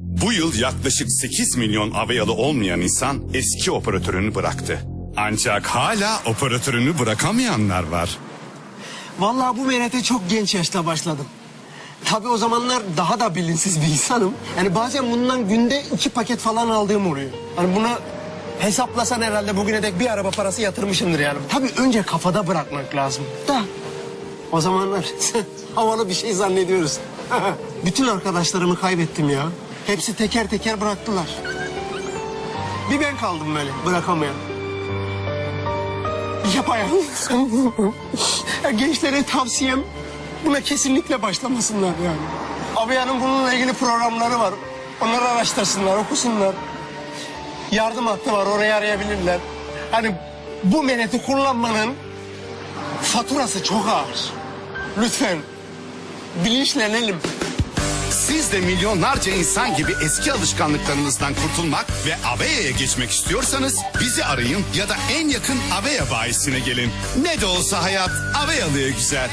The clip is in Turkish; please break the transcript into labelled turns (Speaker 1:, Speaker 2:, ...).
Speaker 1: Bu yıl yaklaşık 8 milyon Aveyalı olmayan insan eski operatörünü bıraktı. Ancak hala operatörünü bırakamayanlar var.
Speaker 2: Vallahi bu meyrete çok genç yaşta başladım. Tabii o zamanlar daha da bilinsiz bir insanım. Yani bazen bundan günde iki paket falan aldığım oluyor. Hani bunu hesaplasan herhalde bugüne dek bir araba parası yatırmışımdır yani. Tabii önce kafada bırakmak lazım. Da o zamanlar havalı bir şey zannediyoruz. Bütün arkadaşlarımı kaybettim ya. Hepsi teker teker bıraktılar. Bir ben kaldım böyle bırakamayan. Yapayalnız. Ya Gençlere tavsiyem buna kesinlikle başlamasınlar yani. Abiyanın bununla ilgili programları var. Onları araştırsınlar, okusunlar. Yardım hattı var, orayı arayabilirler. Hani bu meneti kullanmanın faturası çok ağır. Lütfen bilinçlenelim.
Speaker 1: Siz de milyonlarca insan gibi eski alışkanlıklarınızdan kurtulmak ve Aveya'ya geçmek istiyorsanız bizi arayın ya da en yakın Aveya bayisine gelin. Ne de olsa hayat Aveyalı'ya güzel.